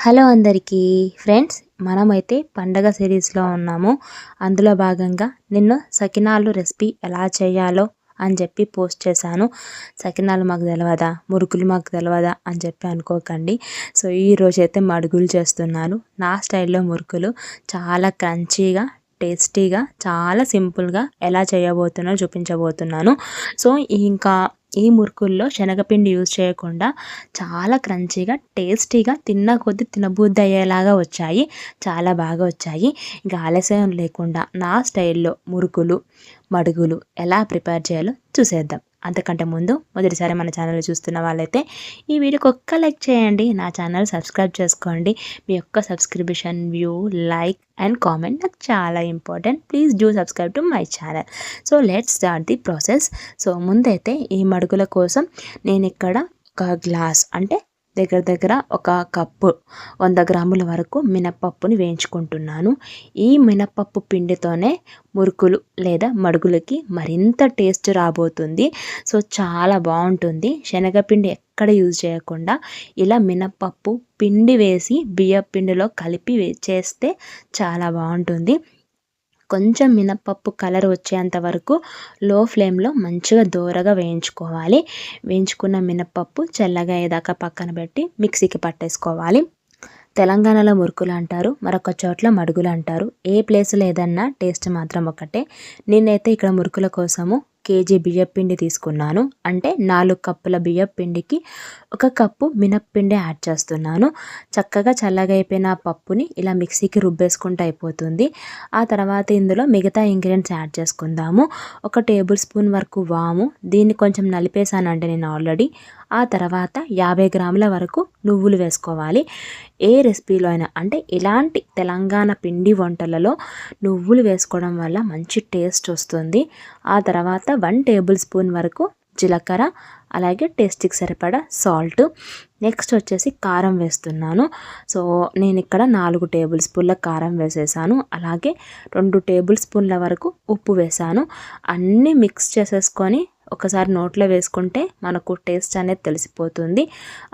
Hello అందరికీ. Friends మనమైతే పండగ సిరీస్లో ఉన్నాము. అందులో భాగంగా నిన్న సకినాలు రెసిపీ ఎలా చేయాలో అని చెప్పి పోస్ట్ చేశాను. సకినాలు మాకు తెలియదా మురుకులు మాకు తెలియదా అని చెప్పి అనుకోకండి. సో ఈరోజు అయితే మడుగులు చేస్తున్నాను. నా స్టైల్లో మురుకులు చాలా క్రంచీగా టేస్టీగా చాలా సింపుల్గా ఎలా చేయబోతున్నా చూపించబోతున్నాను. సో ఇంకా ఈ మురుకుల్లో శనగపిండి యూజ్ చేయకుండా చాలా క్రంచీగా టేస్టీగా తిన్న కొద్ది తినబుద్ధి అయ్యేలాగా వచ్చాయి. చాలా బాగా వచ్చాయి. ఇంకా ఆలస్యం లేకుండా నా స్టైల్లో మురుకులు మడుగులు ఎలా ప్రిపేర్ చేయాలో చూసేద్దాం. అంతకంటే ముందు మొదటిసారి మన ఛానల్ చూస్తున్న వాళ్ళైతే ఈ వీడియోకి ఒక్క లైక్ చేయండి నా ఛానల్ సబ్స్క్రైబ్ చేసుకోండి. మీ యొక్క subscription view like and comment నాకు చాలా important. Please do subscribe to my channel. So let's start the process. So ముందైతే ఈ మడుగుల కోసం నేను ఇక్కడ ఒక గ్లాస్ అంటే దగ్గర దగ్గర ఒక కప్పు వంద గ్రాముల వరకు మినప్పప్పుని వేయించుకుంటున్నాను. ఈ మినప్పప్పు పిండితోనే మురుకులు లేదా మడుగులకి మరింత టేస్ట్ రాబోతుంది. సో చాలా బాగుంటుంది. శనగపిండి ఎక్కడ యూజ్ చేయకుండా ఇలా మినప్పప్పు పిండి వేసి బియ్య పిండిలో కలిపి చేస్తే చాలా బాగుంటుంది. కొంచెం మినపప్పు కలర్ వచ్చేంత వరకు లో ఫ్లేమ్లో మంచిగా దోరగా వేయించుకోవాలి. వేయించుకున్న మినపప్పు చల్లగా అయ్యేదాకా పక్కన పెట్టి మిక్సీకి పట్టేసుకోవాలి. తెలంగాణలో మురుకులు అంటారు మరొక చోట్ల మడుగులు అంటారు. ఏ ప్లేస్లో ఏదన్నా టేస్ట్ మాత్రం ఒకటే. నేనైతే ఇక్కడ మురుకుల కోసము కేజీ బియ్యపిండి తీసుకున్నాను. అంటే నాలుగు కప్పుల బియ్యపిండికి ఒక కప్పు మినప్పిండి యాడ్ చేస్తున్నాను. చక్కగా చల్లగా అయిపోయిన పప్పుని ఇలా మిక్సీకి రుబ్బేసుకుంటే అయిపోతుంది. ఆ తర్వాత ఇందులో మిగతా ఇంగ్రీడియంట్స్ యాడ్ చేసుకుందాము. ఒక టేబుల్ స్పూన్ వరకు వాము. దీన్ని కొంచెం నలిపేశానంటే నేను ఆల్రెడీ. ఆ తర్వాత యాభై గ్రాముల వరకు నువ్వులు వేసుకోవాలి. ఏ రెసిపీలో అయినా అంటే ఇలాంటి తెలంగాణ పిండి వంటలలో నువ్వులు వేసుకోవడం వల్ల మంచి టేస్ట్ వస్తుంది. ఆ తర్వాత వన్ టేబుల్ స్పూన్ వరకు జీలకర్ర అలాగే టేస్ట్కి సరిపడా సాల్ట్. నెక్స్ట్ వచ్చేసి కారం వేస్తున్నాను. సో నేను ఇక్కడ నాలుగు టేబుల్ స్పూన్ల కారం వేసేసాను. అలాగే రెండు టేబుల్ స్పూన్ల వరకు ఉప్పు వేసాను. అన్నీ మిక్స్ చేసేసుకొని ఒకసారి నోట్లో వేసుకుంటే మనకు టేస్ట్ అనేది తెలిసిపోతుంది.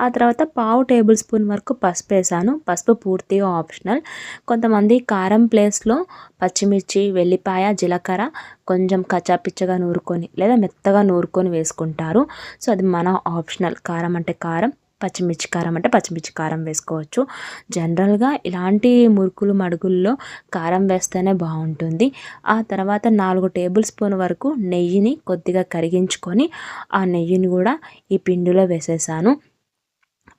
ఆ తర్వాత పావు టేబుల్ స్పూన్ వరకు పసుపు వేసాను. పసుపు పూర్తిగా ఆప్షనల్. కొంతమంది కారం ప్లేస్లో పచ్చిమిర్చి వెల్లిపాయ జీలకర్ర కొంచెం కచ్చాపిచ్చగా నూరుకొని లేదా మెత్తగా నూరుకొని వేసుకుంటారు. సో అది మన ఆప్షనల్. కారం అంటే కారం పచ్చిమిర్చి కారం అంటే పచ్చిమిర్చి కారం వేసుకోవచ్చు. జనరల్గా ఇలాంటి మురుకులు మడుగుల్లో కారం వేస్తేనే బాగుంటుంది. ఆ తర్వాత నాలుగు టేబుల్ స్పూన్ వరకు నెయ్యిని కొద్దిగా కరిగించుకొని ఆ నెయ్యిని కూడా ఈ పిండిలో వేసేసాను.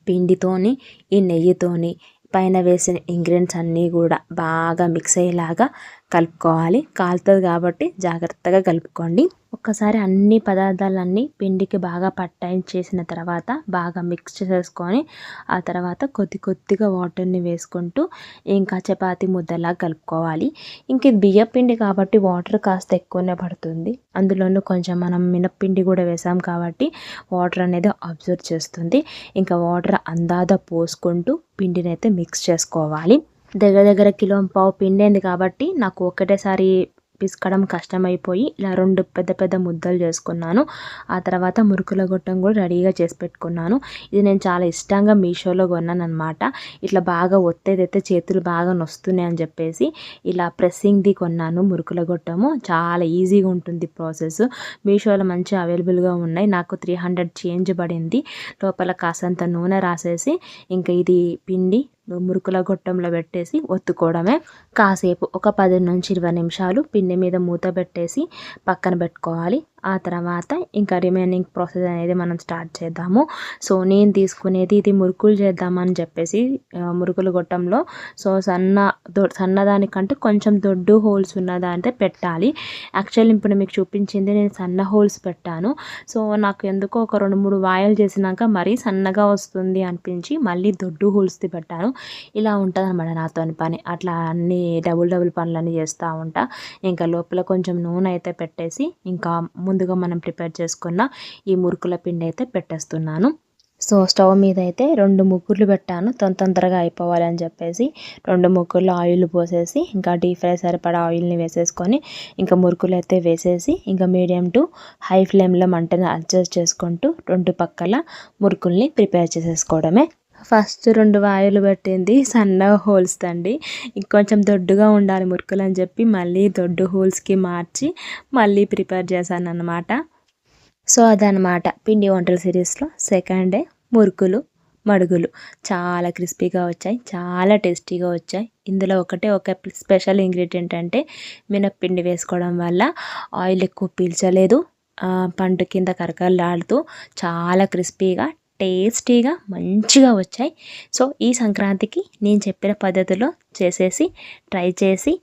పిండితోని ఈ నెయ్యితోని పైన వేసిన ఇంగ్రీడియంట్స్ అన్నీ కూడా బాగా మిక్స్ అయ్యేలాగా కలుపుకోవాలి. కాలుతుంది కాబట్టి జాగ్రత్తగా కలుపుకోండి. ఒక్కసారి అన్ని పదార్థాలన్నీ పిండికి బాగా పట్టాయించేసిన తర్వాత బాగా మిక్స్ చేసుకొని ఆ తర్వాత కొద్ది కొద్దిగా వాటర్ని వేసుకుంటూ ఇంకా చపాతి ముద్దలా కలుపుకోవాలి. ఇంక బియ్య పిండి కాబట్టి వాటర్ కాస్త ఎక్కువనే పడుతుంది. అందులోనూ కొంచెం మనం మినప్పిండి కూడా వేసాం కాబట్టి వాటర్ అనేది అబ్జర్వ్ చేస్తుంది. ఇంకా వాటర్ అందాద పోసుకుంటూ పిండిని అయితే మిక్స్ చేసుకోవాలి. దగ్గర దగ్గర కిలో పావు పిండేంది కాబట్టి నాకు ఒకటేసారి పిసకడం కష్టమైపోయి ఇలా రెండు పెద్ద పెద్ద ముద్దలు చేసుకున్నాను. ఆ తర్వాత మురుకుల గొట్టం కూడా రెడీగా చేసి పెట్టుకున్నాను. ఇది నేను చాలా ఇష్టంగా మీషోలో కొన్నాను అనమాట ఇట్లా బాగా ఒత్తేదైతే చేతులు బాగా నొస్తున్నాయి అని చెప్పేసి ఇలా ప్రెస్సింగ్ది కొన్నాను మురుకుల గొట్టము. చాలా ఈజీగా ఉంటుంది ప్రాసెస్. మీషోలో మంచి అవైలబుల్గా ఉన్నాయి. నాకు త్రీ హండ్రెడ్ చేంజ్ పడింది. లోపల కాసంత నూనె రాసేసి ఇంకా ఇది పిండి మురుకుల గొట్టంలో పెట్టేసి ఒత్తుకోవడమే. కాసేపు ఒక పది నుంచి ఇరవై నిమిషాలు పిండి మీద మూత పెట్టేసి పక్కన పెట్టుకోవాలి. ఆ తర్వాత ఇంకా రిమైనింగ్ ప్రాసెస్ అనేది మనం స్టార్ట్ చేద్దాము. సో నేను తీసుకునేది ఇది మురుకులు చేద్దామని చెప్పేసి మురుకులు గొట్టంలో. సో సన్న దొ సన్నదానికంటే కొంచెం దొడ్డు హోల్స్ ఉన్నదంటే పెట్టాలి. యాక్చువల్లీ ఇప్పుడు మీకు చూపించింది నేను సన్న హోల్స్ పెట్టాను. సో నాకు ఎందుకో ఒక రెండు మూడు వాయిల్ చేసినాక మరీ సన్నగా వస్తుంది అనిపించి మళ్ళీ దొడ్డు హోల్స్ది పెట్టాను. ఇలా ఉంటుంది అనమాట నాతో పని. అట్లా అన్ని డబుల్ డబుల్ పనులన్నీ చేస్తూ ఉంటా. ఇంకా లోపల కొంచెం నూనె అయితే పెట్టేసి ఇంకా ముందు ముందుగా మనం ప్రిపేర్ చేసుకున్న ఈ మురుకుల పిండి అయితే పెట్టేస్తున్నాను. సో స్టవ్ మీద అయితే రెండు ముగ్గుర్లు పెట్టాను. తొందర తొందరగా అయిపోవాలని చెప్పేసి రెండు ముగ్గుర్లు ఆయిల్ పోసేసి ఇంకా డీప్ ఫ్రై సరిపడా ఆయిల్ని వేసేసుకొని ఇంకా మురుకులు అయితే వేసేసి ఇంకా మీడియం టు హై ఫ్లేమ్లో మంటని అడ్జస్ట్ చేసుకుంటూ రెండు పక్కల మురుకుల్ని ప్రిపేర్ చేసేసుకోవడమే. ఫస్ట్ రెండు వాయులు పట్టింది సన్న హోల్స్ తండి. ఇంకొంచెం దొడ్డుగా ఉండాలి మురుకులు అని చెప్పి మళ్ళీ దొడ్డు హోల్స్కి మార్చి మళ్ళీ ప్రిపేర్ చేశాను అనమాట సో అదనమాట పిండి వంటల సిరీస్లో సెకండ్ డే మురుకులు మడుగులు. చాలా క్రిస్పీగా వచ్చాయి చాలా టేస్టీగా వచ్చాయి. ఇందులో ఒకటే ఒక స్పెషల్ ఇంగ్రీడియంట్ అంటే మినప్పిండి వేసుకోవడం వల్ల ఆయిల్ ఎక్కువ పీల్చలేదు. పండు కింద కరకరలాడుతూ చాలా క్రిస్పీగా టేస్టీగా మంచిగా వచ్చాయి. సో ఈ సంక్రాంతికి నేను చెప్పిన పద్ధతిలో చేసేసి ట్రై చేసి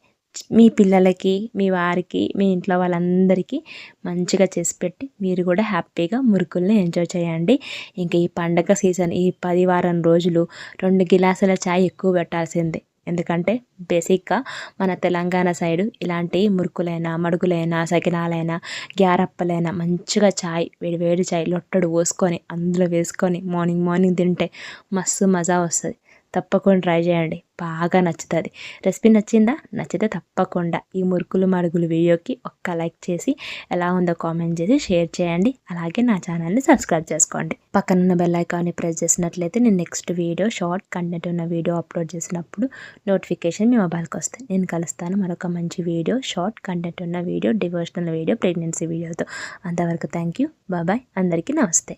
మీ పిల్లలకి మీ వారికి మీ ఇంట్లో వాళ్ళందరికీ మంచిగా చేసి పెట్టి మీరు కూడా హ్యాపీగా మురుకుల్ని ఎంజాయ్ చేయండి. ఇంకా ఈ పండగ సీజన్ ఈ పది వారం రోజులు రెండు గిలాసుల ఛాయ్ ఎక్కువ పెట్టాల్సిందే. ఎందుకంటే బేసిక్గా మన తెలంగాణ సైడు ఇలాంటి మురుకులైనా మడుగులైనా సకినాలైనా గ్యారప్పలైనా మంచిగా చాయ్ వేడి వేడి చాయ్ లొట్టడు పోసుకొని అందులో వేసుకొని మార్నింగ్ మార్నింగ్ తింటే మస్తు మజా వస్తుంది. తప్పకుండా ట్రై చేయండి. బాగా నచ్చుతుంది. రెసిపీ నచ్చిందా? నచ్చితే తప్పకుండా ఈ మురుకులు మడుగులు వీడియోకి ఒక్క లైక్ చేసి ఎలా ఉందో కామెంట్ చేసి షేర్ చేయండి. అలాగే నా ఛానల్ని సబ్స్క్రైబ్ చేసుకోండి. పక్కనున్న బెల్ ఐకాన్ని ప్రెస్ చేసినట్లయితే నేను నెక్స్ట్ వీడియో షార్ట్ కంటెంట్ ఉన్న వీడియో అప్లోడ్ చేసినప్పుడు నోటిఫికేషన్ మీ మొబైల్కి వస్తాయి నేను కలుస్తాను మరొక మంచి వీడియో షార్ట్ కంటెంట్ ఉన్న వీడియో డివోషనల్ వీడియో ప్రెగ్నెన్సీ వీడియోతో. అంతవరకు థ్యాంక్ యూ. బాబాయ్ అందరికీ నమస్తే.